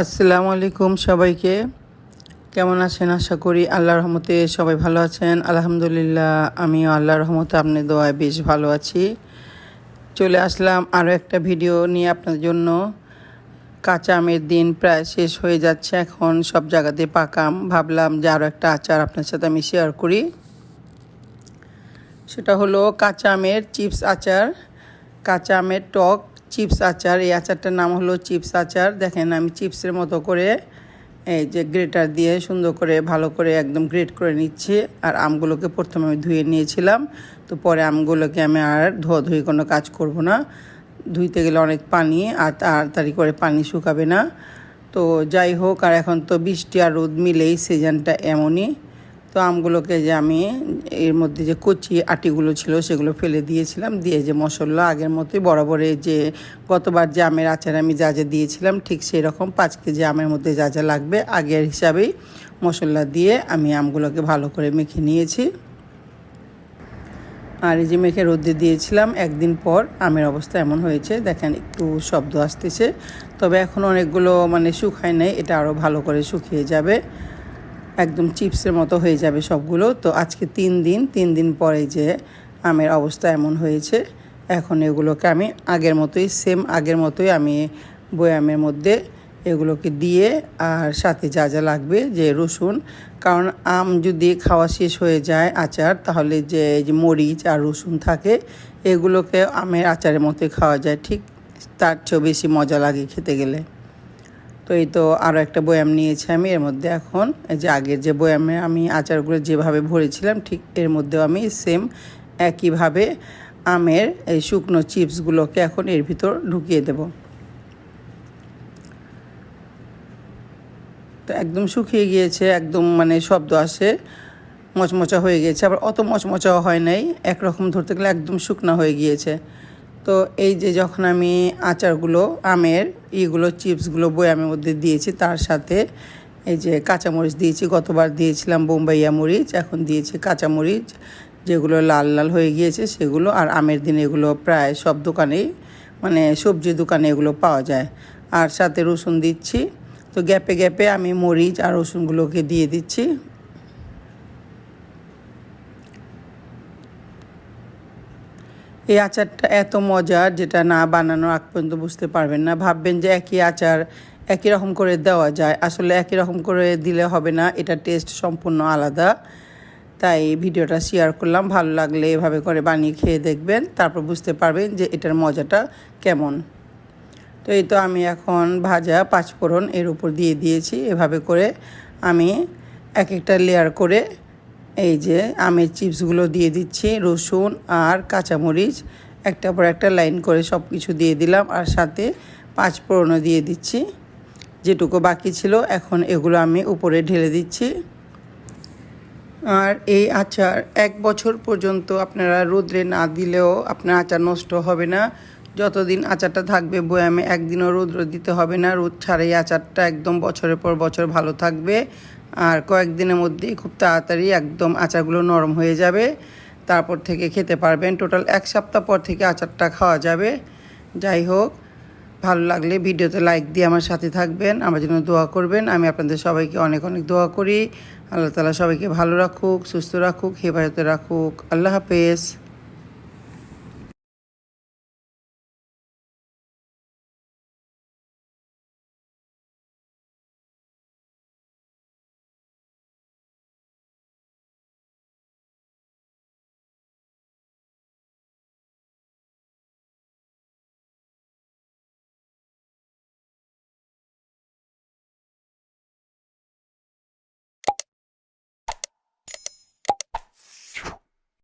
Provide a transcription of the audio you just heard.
আসসালামু আলাইকুম সবাইকে। কেমন আছেন? আশা করি আল্লাহর রহমতে সবাই ভালো আছেন। আলহামদুলিল্লাহ, আমিও আল্লাহর রহমতে আপনার দোয়ায় বেশ ভালো আছি। চলে আসলাম আরও একটা ভিডিও নিয়ে আপনাদের জন্য। কাঁচা আমের দিন প্রায় শেষ হয়ে যাচ্ছে এখন। সব জায়গাতে পাকাম ভাবলাম যে আরও একটা আচার আপনার সাথে আমি শেয়ার করি। সেটা হলো কাঁচা আমের চিপস আচার। কাঁচা আমের টক চিপস আচার, এই আচারটার নাম হলো চিপস আচার। দেখেন আমি চিপসের মতো করে এই যে গ্রেটার দিয়ে সুন্দর করে ভালো করে একদম গ্রেট করে নিচ্ছি আর আমগুলোকে প্রথমে আমি ধুয়ে নিয়েছিলাম। তো পরে আমগুলোকে আমি আর ধোয়া ধুয়ে কোনো কাজ করব না। ধুইতে গেলে অনেক পানি আর তাড়াতাড়ি করে পানি শুকাবে না। তো যাই হোক, আর এখন তো বৃষ্টি আর রোদ মিলেই সিজনটা এমনই। তো আমগুলোকে যে আমি এর মধ্যে যে কচি আটিগুলো ছিল সেগুলো ফেলে দিয়েছিলাম। দিয়ে যে মশলা আগের মতোই বরাবরে যে গতবার যে আমের আচার আমি যা যা দিয়েছিলাম, ঠিক সেই রকম পাঁচ কেজি আমের মধ্যে যা যা লাগবে আগের হিসাবেই মশলা দিয়ে আমি আমগুলোকে ভালো করে মেখে নিয়েছি। আর এই যে মেখে রোদে দিয়েছিলাম, একদিন পর আমের অবস্থা এমন হয়েছে, দেখেন একটু শব্দ আসতেছে। তবে এখন অনেকগুলো মানে শুকায় নেই, এটা আরও ভালো করে শুকিয়ে যাবে। একদম চিপসের মতো হয়ে যাবে সবগুলো। তো আজকে তিন দিন তিন দিন পরে যে আমের অবস্থা এমন হয়েছে, এখন এগুলোকে আমি আগের মতোই সেম আগের মতোই আমি বয়ামের মধ্যে এগুলোকে দিয়ে আর সাথে যা যা লাগবে যে রসুন, কারণ আম যদি খাওয়া শেষ হয়ে যায় আচার, তাহলে যে যে মরিচ আর রসুন থাকে, এগুলোকে আমের আচারের মতোই খাওয়া যায়, ঠিক তার চেয়েও বেশি মজা লাগে খেতে গেলে। তো এই তো আরও একটা বয়াম নিয়েছি আমি। এর মধ্যে এখন এই যে আগের যে বয়ামে আমি আচারগুলো যেভাবে ভরেছিলাম, ঠিক এর মধ্যেও আমি সেম একইভাবে আমের এই শুকনো চিপসগুলোকে এখন এর ভিতর ঢুকিয়ে দেব। তো একদম শুকিয়ে গিয়েছে, একদম মানে শব্দ আসে, মচমচা হয়ে গিয়েছে। আবার অত মচমচাও হয় নাই, একরকম ধরতে গেলে একদম শুকনা হয়ে গিয়েছে। তো এই যে যখন আমি আচারগুলো, আমের ইগুলো, চিপসগুলো বয়ামের মধ্যে দিয়েছি, তার সাথে এই যে কাঁচামরিচ দিয়েছি, গতবার দিয়েছিলাম বোম্বাইয়া মরিচ, এখন দিয়েছি কাঁচামরিচ, যেগুলো লাল লাল হয়ে গিয়েছে সেগুলো, আর আমের দিন এগুলো প্রায় সব দোকানেই মানে সবজি দোকানে এগুলো পাওয়া যায়। আর সাথে রসুন দিচ্ছি, তো গ্যাপে গ্যাপে আমি মরিচ আর রসুনগুলোকে দিয়ে দিচ্ছি এই আচারটা এত মজার যেটা না বানানোর আগ পর্যন্ত বুঝতে পারবেন না। ভাববেন যে একই আচার একই রকম করে দেওয়া যায়। আসলে একই রকম করে দিলে হবে না, এটা টেস্ট সম্পূর্ণ আলাদা। তাই ভিডিওটা শেয়ার করলাম। ভালো লাগলে এভাবে করে বানিয়ে খেয়ে দেখবেন, তারপর বুঝতে পারবেন যে এটার মজাটা কেমন। তো এই তো আমি এখন ভাজা পাঁচফোড়ন এর উপর দিয়ে দিয়েছি। এভাবে করে আমি এক একটা লেয়ার করে এই যে আমের চিপসগুলো দিয়ে দিচ্ছি, রসুন আর কাঁচামরিচ। একটা পর একটা লাইন করে সব কিছু দিয়ে দিলাম আর সাথে পাঁচ ফোড়নও দিয়ে দিচ্ছি। যেটুকু বাকি ছিল এখন এগুলো আমি উপরে ঢেলে দিচ্ছি। আর এই আচার এক বছর পর্যন্ত আপনারা রোদ্রে না দিলেও আপনার আচার নষ্ট হবে না। যতদিন আচারটা থাকবে বয়ামে একদিনও রোদ্র দিতে হবে না। রোদ ছাড়াই আচারটা একদম বছরের পর বছর ভালো থাকবে। আর কয়েকদিনের মধ্যেই খুব তাড়াতাড়ি একদম আচারগুলো নরম হয়ে যাবে। তারপর থেকে খেতে পারবেন। টোটাল এক সপ্তাহ পর থেকে আচারটা খাওয়া যাবে। যাই হোক, ভালো লাগলে ভিডিওতে লাইক দিয়ে আমার সাথে থাকবেন। আমার জন্য দোয়া করবেন। আমি আপনাদের সবাইকে অনেক অনেক দোয়া করি। আল্লাহ তালা সবাইকে ভালো রাখুক, সুস্থ রাখুক, হেফাজতে রাখুক। আল্লাহ হাফেজ।